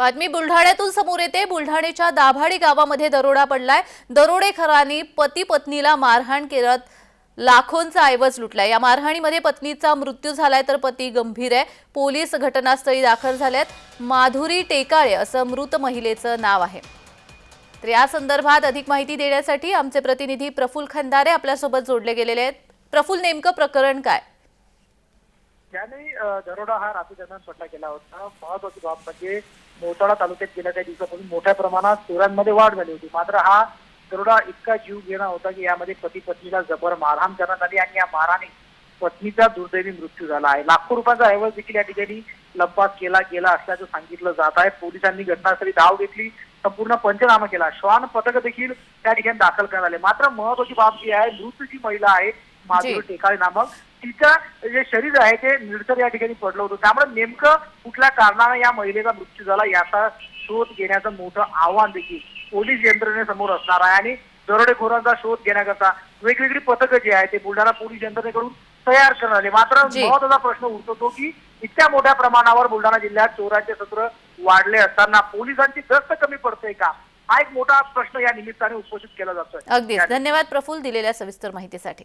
बातमी बुलढाण्यातून समोर येते. बुलढाण्याच्या दाभाडी गावामध्ये दरोडा पडलाय. दरोडेखरांनी पती पत्नीला मारहाण करत लाखोंचा ऐवज लुटलाय. या मारहाणीमध्ये पत्नीचा मृत्यू झालाय तर पती गंभीर आहे. पोलीस घटनास्थळी दाखल झाल्यात माधुरी टेकाळे असं मृत महिलेचं नाव आहे. तर या संदर्भात अधिक माहिती देण्यासाठी आमचे प्रतिनिधी प्रफुल खंदारे आपल्यासोबत जोडले गेलेले आहेत. प्रफुल नेमकं प्रकरण काय? याने दरोडा हा रात्री दरम्यान पडला गेला होता. महत्वाची बाब म्हणजे मोताळा तालुक्यात गेल्या काही दिवसापासून मोठ्या प्रमाणात चोऱ्यांमध्ये वाढ झाली होती. मात्र हा दरोडा इतका जीव घेणा होता की यामध्ये पती पत्नीला जबर मारहाण करण्यात आली आणि या मारहाणी पत्नीचा दुर्दैवी मृत्यू झाला आहे. लाखो रुपयांचा ऐवज देखील या ठिकाणी लंपास केला गेला असल्याचं सांगितलं जात आहे. पोलिसांनी घटनास्थळी धाव घेतली. संपूर्ण पंचनामा केला. श्वान पथक देखील त्या ठिकाणी दाखल करण्यात आले. मात्र महत्वाची बाब जी आहे मृत जी महिला आहे माधुरी. टेकाळे नामक तिचं जे शरीर आहे ते निळसर या ठिकाणी पडलं होतं. त्यामुळे नेमकं कुठल्या कारणानं या महिलेचा मृत्यू झाला याचा शोध घेण्याचं मोठं आव्हान देखील पोलीस यंत्रणेसमोर असणार आहे. आणि दरोडेखोरांचा शोध घेण्याकरता वेगवेगळी पथकं जी आहे ते बुलढाणा पोलीस यंत्रणेकडून तयार करण्यात आले मात्र जी. महत्त्वाचा प्रश्न उठतो की इतक्या मोठ्या प्रमाणावर बुलढाणा जिल्ह्यात चोरांचे सत्र वाढले असताना पोलिसांची गस्त कमी पडते का? हा एक मोठा प्रश्न या निमित्ताने उपस्थित केला जातोय. अगदीच. धन्यवाद प्रफुल्ल दिलेल्या सविस्तर माहितीसाठी.